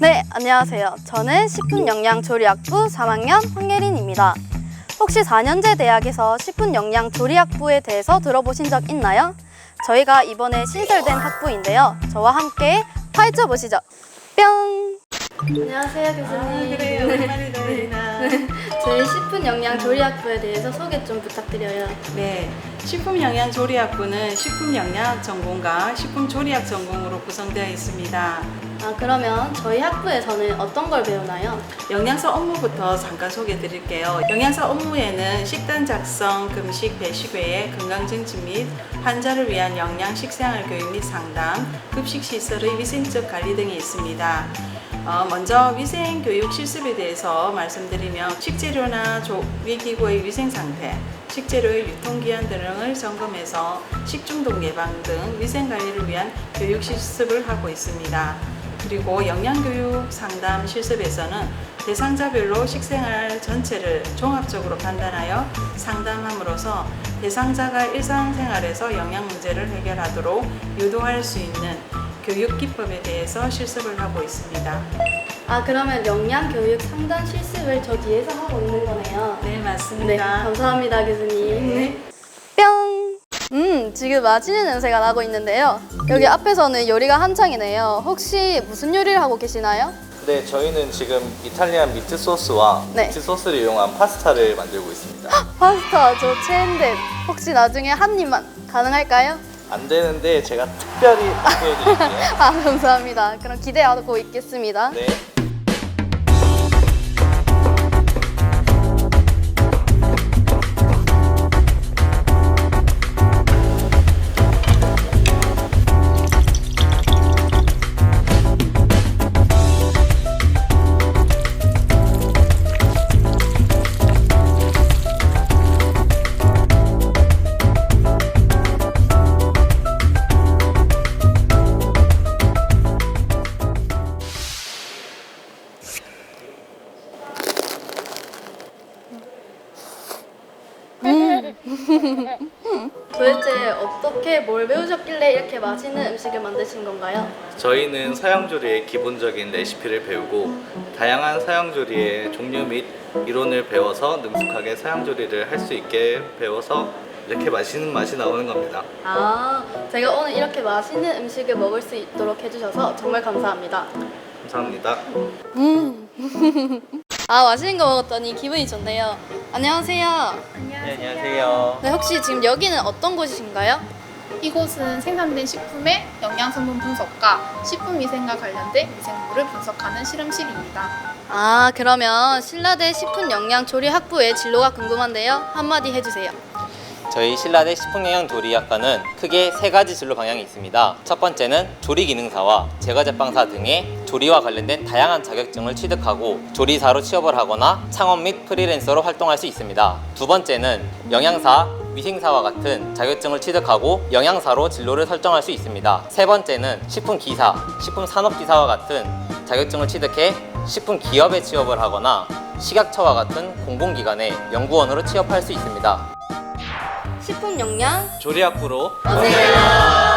네, 안녕하세요. 저는 식품영양조리학부 3학년 황예린입니다. 혹시 4년제 대학에서 식품영양조리학부에 대해서 들어보신 적 있나요? 저희가 이번에 신설된 학부인데요. 저와 함께 파헤쳐 보시죠. 뿅! 안녕하세요, 교수님. 그래요. 오랜만이다, 예린아. 저희 식품 영양 조리학부에 대해서 소개 좀 부탁드려요. 네. 식품영양조리학부는 식품영양 전공과 식품조리학 전공으로 구성되어 있습니다. 아, 그러면 저희 학부에서는 어떤 걸 배우나요? 영양사 업무부터 잠깐 소개해 드릴게요. 영양사 업무에는 식단 작성, 금식, 배식 외에 건강 증진 및 환자를 위한 영양 식생활 교육 및 상담, 급식 시설의 위생적 관리 등이 있습니다. 어, 먼저 위생 교육 실습에 대해서 말씀드리면 식재료나 조리기구의 위생 상태, 식재료의 유통기한 등을 점검해서 식중독 예방 등 위생 관리를 위한 교육 실습을 하고 있습니다. 그리고 영양교육 상담 실습에서는 대상자별로 식생활 전체를 종합적으로 판단하여 상담함으로써 대상자가 일상생활에서 영양 문제를 해결하도록 유도할 수 있는 교육 기법에 대해서 실습을 하고 있습니다. 아, 그러면 영양 교육 상담 실습을 저 뒤에서 하고 있는 거네요. 네, 네, 맞습니다. 감사합니다, 교수님. 네. 뿅! 음, 지금 맛있는 냄새가 나고 있는데요. 여기 앞에서는 요리가 한창이네요. 혹시 무슨 요리를 하고 계시나요? 네, 저희는 지금 이탈리안 미트 소스와 네. 미트 소스를 이용한 파스타를 만들고 있습니다. 파스타 저 최애인데 혹시 나중에 한 입만 가능할까요? 안 되는데 제가 특별히 소개해드릴게요. 아, 감사합니다. 그럼 기대하고 있겠습니다. 네. 도대체 어떻게 뭘 배우셨길래 이렇게 맛있는 음식을 만드신 건가요? 저희는 서양조리의 기본적인 레시피를 배우고 다양한 서양조리의 종류 및 이론을 배워서 능숙하게 서양조리를 할 수 있게 배워서 이렇게 맛있는 맛이 나오는 겁니다. 아, 제가 오늘 이렇게 맛있는 음식을 먹을 수 있도록 해주셔서 정말 감사합니다. 감사합니다. 아, 맛있는 거 먹었더니 기분이 좋네요. 안녕하세요. 네, 안녕하세요. 네, 혹시 지금 여기는 어떤 곳이신가요? 이곳은 생산된 식품의 영양 성분 분석과 식품 위생과 관련된 위생물을 분석하는 실험실입니다. 아, 그러면 신라대 식품 영양 조리 학부의 진로가 궁금한데요. 한마디 해주세요. 저희 신라대 식품영양조리학과는 크게 세 가지 진로 방향이 있습니다. 첫 번째는 조리기능사와 제과제빵사 등의 조리와 관련된 다양한 자격증을 취득하고 조리사로 취업을 하거나 창업 및 프리랜서로 활동할 수 있습니다. 두 번째는 영양사, 위생사와 같은 자격증을 취득하고 영양사로 진로를 설정할 수 있습니다. 세 번째는 식품기사, 식품산업기사와 같은 자격증을 취득해 식품기업에 취업을 하거나 식약처와 같은 공공기관에 연구원으로 취업할 수 있습니다. 식품 영양 조리학부로 오세요.